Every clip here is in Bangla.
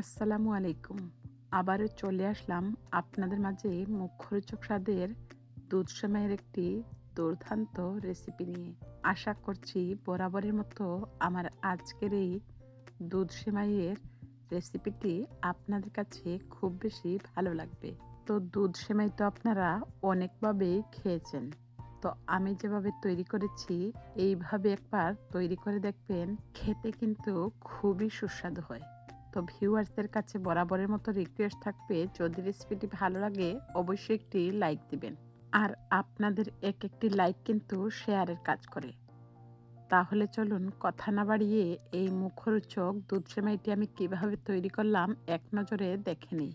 আসসালামু আলাইকুম। আবারও চলে আসলাম আপনাদের মাঝে মুখরোচক স্বাদের দুধ সেমাইয়ের একটি দুর্দান্ত রেসিপি নিয়ে। আশা করছি বরাবরের মতো আমার আজকের এই দুধ সেমাইয়ের রেসিপিটি আপনাদের কাছে খুব বেশি ভালো লাগবে। তো দুধ সেমাই তো আপনারা অনেকভাবেই খেয়েছেন। তো আমি যেভাবে তৈরি করেছি, এইভাবে একবার তৈরি করে দেখবেন, খেতে কিন্তু খুবই সুস্বাদু হয়। তো ভিউয়ার্সদের কাছে বরাবরের মতো রিকোয়েস্ট থাকবে, যদি রেসিপিটি ভালো লাগে, অবশ্যই একটি লাইক দিবেন। আর আপনাদের এক একটি লাইক কিন্তু শেয়ারের কাজ করে। তাহলে চলুন কথা না বাড়িয়ে এই মুখরোচক দুধ সেমাইটি আমি কীভাবে তৈরি করলাম এক নজরে দেখে নিই।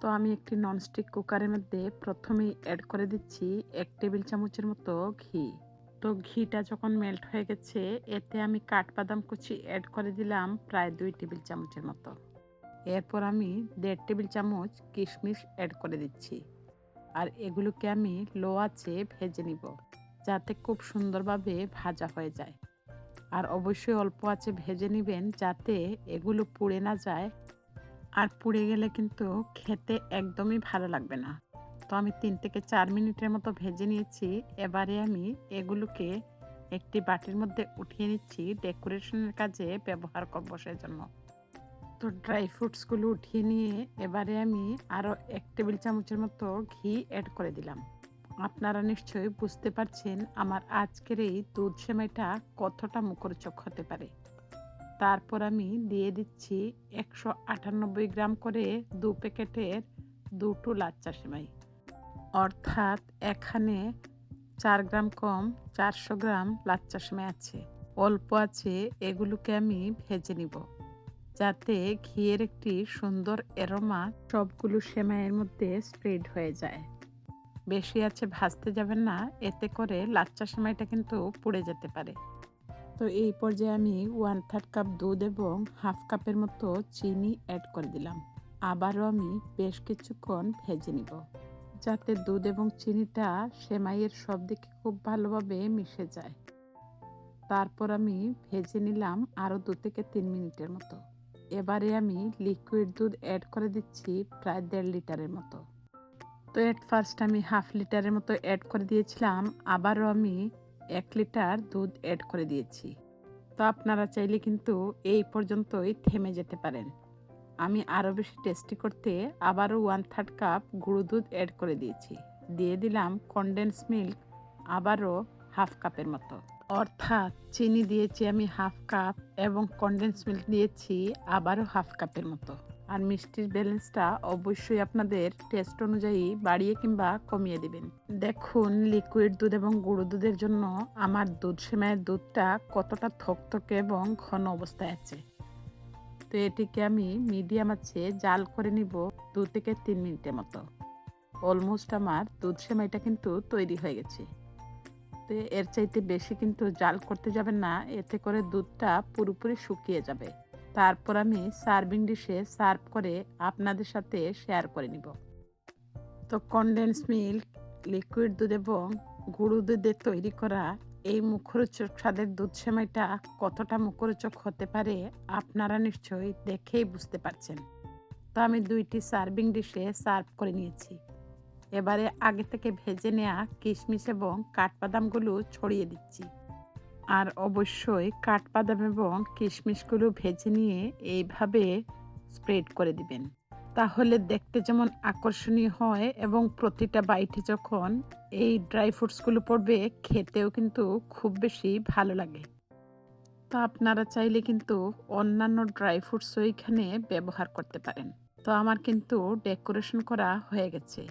তো আমি একটি ননস্টিক কুকারের মধ্যে প্রথমেই অ্যাড করে দিচ্ছি এক টেবিল চামচের মতো ঘি। তো ঘিটা যখন মেল্ট হয়ে গেছে, এতে আমি কাঠবাদাম কুচি অ্যাড করে দিলাম প্রায় দুই টেবিল চামচের মতো। এরপর আমি দেড় টেবিল চামচ কিশমিশ অ্যাড করে দিচ্ছি। আর এগুলোকে আমি লো আছে ভেজে নিব, যাতে খুব সুন্দরভাবে ভাজা হয়ে যায়। আর অবশ্যই অল্প আছে ভেজে নেবেন, যাতে এগুলো পুড়ে না যায়। আর পুড়ে গেলে কিন্তু খেতে একদমই ভালো লাগবে না। তো আমি তিন থেকে চার মিনিটের মতো ভেজে নিয়েছি। এবারে আমি এগুলোকে একটি বাটির মধ্যে উঠিয়ে নিচ্ছি ডেকোরেশনের কাজে ব্যবহার করব সেজন্য। তো ড্রাই ফ্রুটসগুলো উঠিয়ে নিয়ে এবারে আমি আরও এক টেবিল চামচের মতো ঘি অ্যাড করে দিলাম। আপনারা নিশ্চয়ই বুঝতে পারছেন আমার আজকের এই দুধ সেমাইটা কতটা মুখরোচক হতে পারে। তারপর আমি দিয়ে দিচ্ছি একশো আটানব্বই গ্রাম করে দু প্যাকেটের দুটো লাচ্চা সেমাই। অর্থাৎ এখানে চার গ্রাম কম, চারশো গ্রাম লাচ্চা সেমাই আছে। অল্প আছে, এগুলোকে আমি ভেজে নিব। যাতে ঘিয়ের একটি সুন্দর এরোমা সবগুলো সেমাইয়ের মধ্যে স্প্রেড হয়ে যায়। বেশি আছে ভাজতে যাবেন না, এতে করে লাচ্চা সেমাইটা কিন্তু পুড়ে যেতে পারে। তো এই পর্যায়ে আমি ওয়ান থার্ড কাপ দুধ এবং হাফ কাপের মতো চিনি অ্যাড করে দিলাম। আবারও আমি বেশ কিছুক্ষণ ভেজে নিব। যাতে দুধ এবং চিনিটা সেমাইয়ের সব দিকে খুব ভালোভাবে মিশে যায়। তারপর আমি ভেজে নিলাম আরও দু থেকে তিন মিনিটের মতো। এবারে আমি লিকুইড দুধ অ্যাড করে দিচ্ছি প্রায় দেড় লিটারের মতো। তো এট ফার্স্ট আমি হাফ লিটারের মতো অ্যাড করে দিয়েছিলাম, আবারও আমি এক লিটার দুধ অ্যাড করে দিয়েছি। তো আপনারা চাইলে কিন্তু এই পর্যন্তই থেমে যেতে পারেন। আমি আরও বেশি টেস্টি করতে আবারও ওয়ান থার্ড কাপ গুঁড়ো দুধ অ্যাড করে দিয়েছি। দিয়ে দিলাম কনডেন্স মিল্ক আবারও হাফ কাপের মতো। অর্থাৎ চিনি দিয়েছি আমি হাফ কাপ এবং কনডেন্স মিল্ক দিয়েছি আবারও হাফ কাপের মতো। আর মিষ্টির ব্যালেন্সটা অবশ্যই আপনাদের টেস্ট অনুযায়ী বাড়িয়ে কিংবা কমিয়ে দিবেন। দেখুন লিকুইড দুধ এবং গুঁড়ো দুধের জন্য আমার দুধ সেমাইয়ের দুধটা কতটা থকথকে এবং ঘন অবস্থায় আছে। তো এটিকে আমি মিডিয়াম আছে জাল করে নিব দু থেকে তিন মিনিটের মতো। অলমোস্ট আমার দুধ সেমাইটা কিন্তু তৈরি হয়ে গেছে। তো এর চাইতে বেশি কিন্তু জাল করতে যাবেন না, এতে করে দুধটা পুরোপুরি শুকিয়ে যাবে। তারপর আমি সার্ভিং ডিশে সার্ভ করে আপনাদের সাথে শেয়ার করে নিব। তো কনডেন্স মিল্ক লিকুইড দুধ এবং গুঁড়ো দুধে তৈরি করা এই মুখরোচক স্বাদের দুধ সেমাইটা কতটা মুখরোচক হতে পারে আপনারা নিশ্চয়ই দেখেই বুঝতে পারছেন। তো আমি দুইটি সার্ভিং ডিশে সার্ভ করে নিয়েছি। এবারে আগে থেকে ভেজে নেওয়া কিশমিশ এবং কাঠবাদামগুলো ছড়িয়ে দিচ্ছি। আর অবশ্যই কাঠবাদাম এবং কিশমিশগুলো ভেজে নিয়ে এইভাবে স্প্রেড করে দিবেন। তাহলে দেখতে যেমন আকর্ষণীয় হয় এবং প্রতিটা বাইটে যখন এই ড্রাই ফ্রুটসগুলো পড়বে, খেতেও কিন্তু খুব বেশি ভালো লাগে। তো আপনারা চাইলে কিন্তু অন্যান্য ড্রাই ফ্রুটসও এখানে ব্যবহার করতে পারেন। তো আমার কিন্তু ডেকোরেশন করা হয়ে গেছে।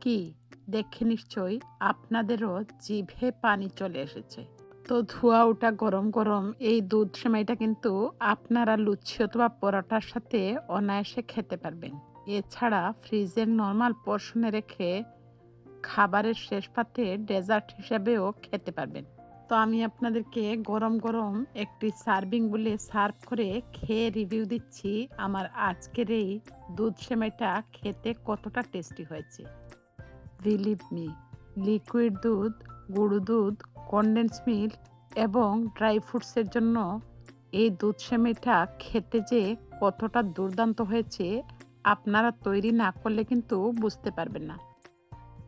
কি? দেখে নিশ্চয়ই আপনাদেরও জিভে পানি চলে এসেছে। তো ধোয়া ওটা গরম গরম, এই দুধ সেমাইটা কিন্তু আপনারা লুচি অথবা পরোটার সাথে অনায়াসে খেতে পারবেন। এছাড়া ফ্রিজের নর্মাল পোর্শনে রেখে খাবারের শেষ পাতে ডেজার্ট হিসেবেও খেতে পারবেন। তো আমি আপনাদেরকে গরম গরম একটি সার্ভিং বলে সার্ভ করে খেয়ে রিভিউ দিচ্ছি আমার আজকের এই দুধ সেমাইটা খেতে কতটা টেস্টি হয়েছে। বিলিভ মি, লিকুইড দুধ, গুঁড়ো দুধ কনডেন্স মিল্ক এবং ড্রাই ফ্রুটসের জন্য এই দুধ সেমাইটা খেতে যে কতটা দুর্দান্ত হয়েছে, আপনারা তৈরি না করলে কিন্তু বুঝতে পারবেন না।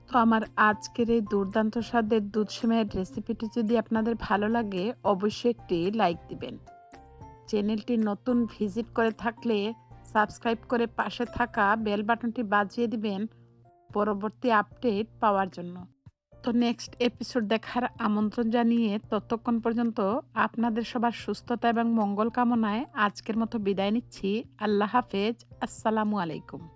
তো আমার আজকের এই দুর্দান্ত স্বাদের দুধ সেমাইয়ের রেসিপিটি যদি আপনাদের ভালো লাগে, অবশ্যই একটি লাইক দিবেন। চ্যানেলটি নতুন ভিজিট করে থাকলে সাবস্ক্রাইব করে পাশে থাকা বেল বাটনটি বাজিয়ে দিবেন পরবর্তী আপডেট পাওয়ার জন্য। তো নেক্সট এপিসোড দেখার আমন্ত্রণ জানিয়ে ততক্ষণ পর্যন্ত আপনাদের সবার সুস্থতা এবং মঙ্গল কামনায় আজকের মতো বিদায় নিচ্ছি। আল্লাহ হাফেজ। আসসালামু আলাইকুম।